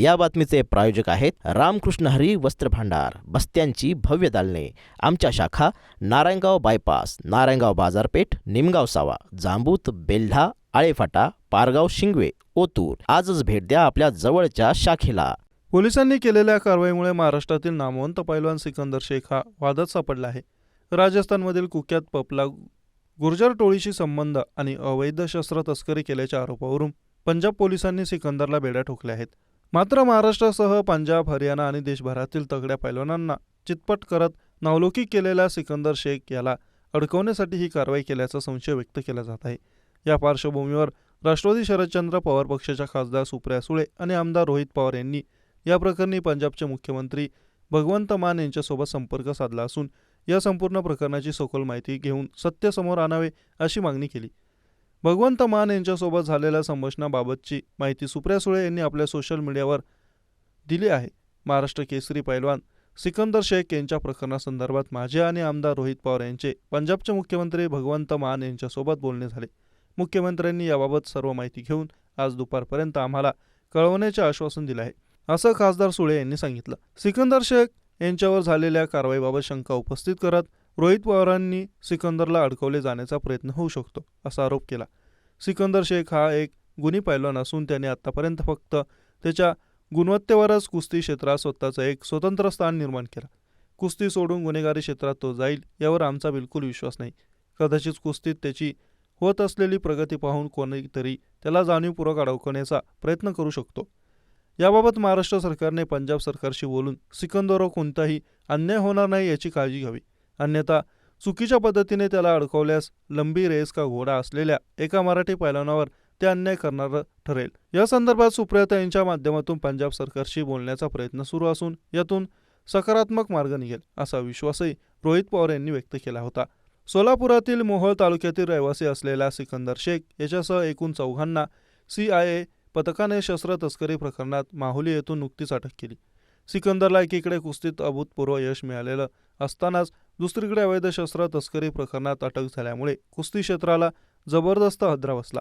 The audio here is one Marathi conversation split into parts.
या बातमीचे प्रायोजक आहेत रामकृष्ण हरी वस्त्र भांडार बस्त्यांची भव्य दालने. आमच्या शाखा नारायणगाव बायपास नारायणगाव बाजारपेठ निमगाव सावा जांबूत बेल्ढा आळेफाटा पारगाव शिंगवे ओतूर. आजच भेट द्या आपल्या जवळच्या शाखेला. पोलिसांनी केलेल्या कारवाईमुळे महाराष्ट्रातील नामवंत पैलवान सिकंदर शेख हा वादात सापडला आहे. राजस्थानमधील कुख्यात पपला गुर्जर टोळीशी संबंध आणि अवैध शस्त्र तस्करी केल्याच्या आरोपावरून पंजाब पोलिसांनी सिकंदरला बेड्या ठोकल्या आहेत. मात्र महाराष्ट्रासह पंजाब हरियाणा आणि देशभरातील तगड्या पैलवानांना चितपट करत नावलौकिक केलेल्या सिकंदर शेख याला अडकवण्यासाठी ही कारवाई केल्याचा संशय व्यक्त केला जात आहे. या पार्श्वभूमीवर राष्ट्रवादी शरदचंद्र पवार पक्षाच्या खासदार सुप्रिया सुळे आणि आमदार रोहित पवार यांनी या प्रकरणी पंजाबचे मुख्यमंत्री भगवंत मान यांच्यासोबत संपर्क साधला असून या संपूर्ण प्रकरणाची सखोल माहिती घेऊन सत्य समोर आणावे अशी मागणी केली. भगवंत मान यांच्यासोबत झालेल्या संभाषणाबाबतची माहिती सुप्रिया सुळे यांनी आपल्या सोशल मीडियावर दिली आहे. महाराष्ट्र केसरी पैलवान सिकंदर शेख यांच्या प्रकरणासंदर्भात माझे आणि आमदार रोहित पवार यांचे पंजाबचे मुख्यमंत्री भगवंत मान यांच्यासोबत बोलणे झाले. मुख्यमंत्र्यांनी याबाबत सर्व माहिती घेऊन आज दुपारपर्यंत आम्हाला कळवण्याचे आश्वासन दिले आहे. असं खासदार सुळे यांनी सांगितलं. सिकंदर शेख यांच्यावर झालेल्या कारवाईबाबत शंका उपस्थित करत रोहित पवारांनी सिकंदरला अडकवले जाण्याचा प्रयत्न होऊ शकतो असा आरोप केला. सिकंदर शेख हा एक गुन्ही पैलवान असून त्याने आत्तापर्यंत फक्त त्याच्या गुणवत्तेवरच कुस्ती क्षेत्रात स्वतःचं एक स्वतंत्र स्थान निर्माण केलं. कुस्ती सोडून गुन्हेगारी क्षेत्रात तो जाईल यावर आमचा बिलकुल विश्वास नाही. कदाचित कुस्तीत त्याची होत असलेली प्रगती पाहून कोणीतरी त्याला जाणीवपूर्वक अडवण्याचा प्रयत्न करू शकतो. याबाबत महाराष्ट्र सरकारने पंजाब सरकारशी बोलून सिकंदरवर कोणताही अन्याय होणार नाही याची काळजी घ्यावी. अन्यथा चुकीच्या पद्धतीने त्याला अडकवल्यास लंबी रेस का घोडा असलेल्या एका मराठी पैलवानावर ते अन्याय करणारं ठरेल. या संदर्भात सुप्रियता यांच्या माध्यमातून पंजाब सरकारशी बोलण्याचा प्रयत्न सुरू असून यातून सकारात्मक मार्ग निघेल असा विश्वासही रोहित पवार यांनी व्यक्त केला होता. सोलापुरातील मोहोळ तालुक्यातील रहिवासी असलेल्या सिकंदर शेख याच्यासह एकूण चौघांना सीआयए पथकाने शस्त्र तस्करी प्रकरणात माहुली येथून नुकतीच अटक केली. सिकंदरला एकीकडे कुस्तीत अभूतपूर्व यश मिळालेलं असतानाच दुसरीकडे अवैध शस्त्र तस्करी प्रकरणात अटक झाल्यामुळे कुस्ती क्षेत्राला जबरदस्त हदरा बसला.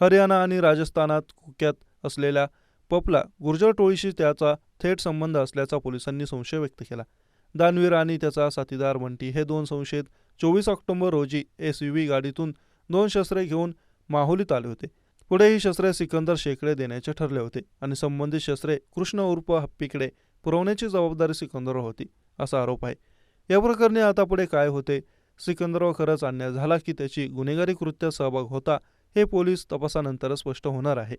हरियाणा आणि राजस्थानात कुख्यात असलेल्या पपला गुर्जर टोळीशी त्याचा थेट संबंध असल्याचा पोलिसांनी संशय व्यक्त केला. दानवीर आणि त्याचा साथीदार बंटी हे दोन संशयित चोवीस ऑक्टोबर रोजी एस यू व्ही गाडीतून दोन शस्त्रे घेऊन माहुलीत आले होते. पुढे ही शस्त्रे सिकंदर शेकडे देण्याचे ठरले होते आणि संबंधित शस्त्रे कृष्ण उर्फ हप्पीकडे पुरवण्याची जबाबदारी सिकंदरवर होती असा आरोप आहे. या प्रकरणी आता पुढे काय होते? सिकंदराव खरंच अन्याय झाला की त्याची गुन्हेगारी कृत्यात सहभाग होता हे पोलीस तपासानंतरच स्पष्ट होणार आहे.